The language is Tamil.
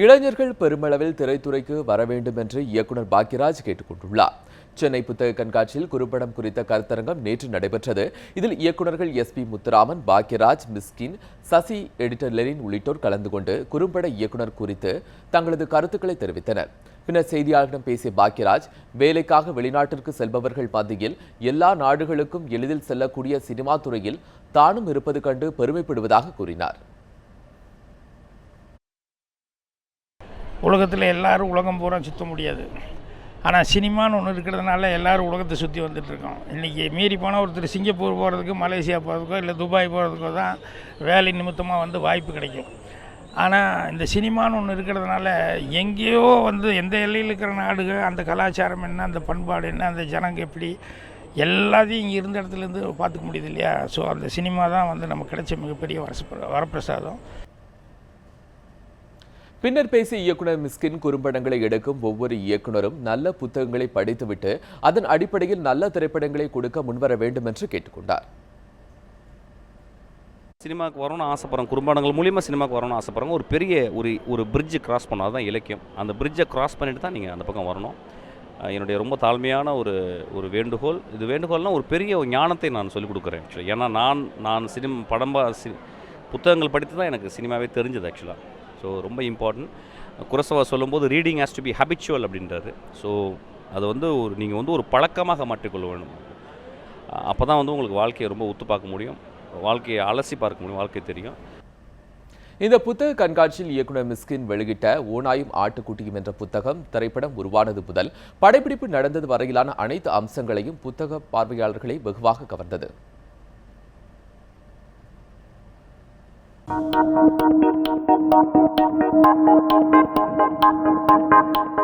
இளைஞர்கள் பெருமளவில் திரைத்துறைக்கு வர வேண்டும் என்று இயக்குனர் பாக்யராஜ் கேட்டுக்கொண்டுள்ளார். சென்னை புத்தக கண்காட்சியில் குறும்படம் குறித்த கருத்தரங்கம் நேற்று நடைபெற்றது. இதில் இயக்குநர்கள் S P Muthuraman Bhagyaraj Mysskin Sasi editor Lenin உள்ளிட்டோர் கலந்து கொண்டு குறும்பட இயக்குனர் குறித்து தங்களது கருத்துக்களை தெரிவித்தனர். பின்னர் செய்தியாளர்களிடம் பேசிய பாக்யராஜ் வேலைக்காக வெளிநாட்டிற்கு செல்பவர்கள் மத்தியில் எல்லா நாடுகளுக்கும் எளிதில் செல்லக்கூடிய சினிமா துறையில் தானும் இருப்பது கண்டு பெருமைப்படுவதாக கூறினார். உலகத்தில் எல்லாரும் உலகம் பூரா சுற்ற முடியாது. ஆனால் சினிமான்னு ஒன்று இருக்கிறதுனால எல்லாரும் உலகத்தை சுற்றி வந்துட்டுருக்கோம் இன்றைக்கி மீறி போனால் ஒருத்தர் சிங்கப்பூர் போகிறதுக்கு மலேசியா போகிறதுக்கோ இல்லை துபாய் போகிறதுக்கோ தான் வேலை நிமித்தமாக வந்து வாய்ப்பு கிடைக்கும். ஆனால் இந்த சினிமான்னு ஒன்று இருக்கிறதுனால எங்கேயோ வந்து எந்த எல்லையில் இருக்கிற நாடுகள் அந்த கலாச்சாரம் என்ன அந்த பண்பாடு என்ன அந்த ஜனங்க எப்படி எல்லாத்தையும் இங்கே இருந்த இடத்துலேருந்து பார்த்துக்க முடியுது இல்லையா? ஸோ அந்த சினிமா தான் வந்து நமக்கு கிடைச்ச மிகப்பெரிய வரச வரப்பிரசாதம். பின்னர் பேசிய இயக்குனர் மிஸ்கின் குறும்படங்களை எடுக்கும் ஒவ்வொரு இயக்குனரும் நல்ல புத்தகங்களை படித்துவிட்டு அதன் அடிப்படையில் நல்ல திரைப்படங்களை கொடுக்க முன்வர வேண்டும் என்று கேட்டுக்கொண்டார். சினிமாவுக்கு வரணும்னு ஆசைப்பட்றோம். குறும்படங்கள் மூலியமாக சினிமாவுக்கு வரணும்னு ஆசைப்பட்றாங்க ஒரு பெரிய ஒரு ஒரு பிரிட்ஜ் கிராஸ் பண்ணால் தான் இலக்கியம். அந்த பிரிட்ஜை கிராஸ் பண்ணிட்டு தான் நீங்கள் அந்த பக்கம் வரணும். என்னுடைய ரொம்ப தாழ்மையான ஒரு ஒரு வேண்டுகோள். இது வேண்டுகோள்னால் ஒரு பெரிய ஒரு ஞானத்தை நான் சொல்லிக் கொடுக்குறேன் ஆக்சுவலி ஏன்னா நான் நான் சினிமா படம்பா சி புத்தகங்கள் படித்து தான் எனக்கு சினிமாவே தெரிஞ்சது ஆக்சுவலாக ஸோ ரொம்ப இம்பார்ட்டன்ட் குரசவா சொல்லும்போது reading has to be habitual அப்படின்றாரு. ஸோ அதை வந்து ஒரு நீங்கள் வந்து ஒரு பழக்கமாக மாற்றிக்கொள்ள வேண்டும். அப்போ தான் வந்து உங்களுக்கு வாழ்க்கையை ரொம்ப ஒத்து பார்க்க முடியும். வாழ்க்கையை அலசி பார்க்க முடியும். வாழ்க்கை தெரியும். இந்த புத்தக கண்காட்சியில் இயக்குனர் மிஸ்கின் வெளியிட்ட ஓனாயும் ஆட்டுக்குட்டியும் என்ற புத்தகம் திரைப்படம் உருவானது முதல் படப்பிடிப்பு நடந்தது வரையிலான அனைத்து அம்சங்களையும் புத்தக பார்வையாளர்களை வெகுவாக கவர்ந்தது. Thank you.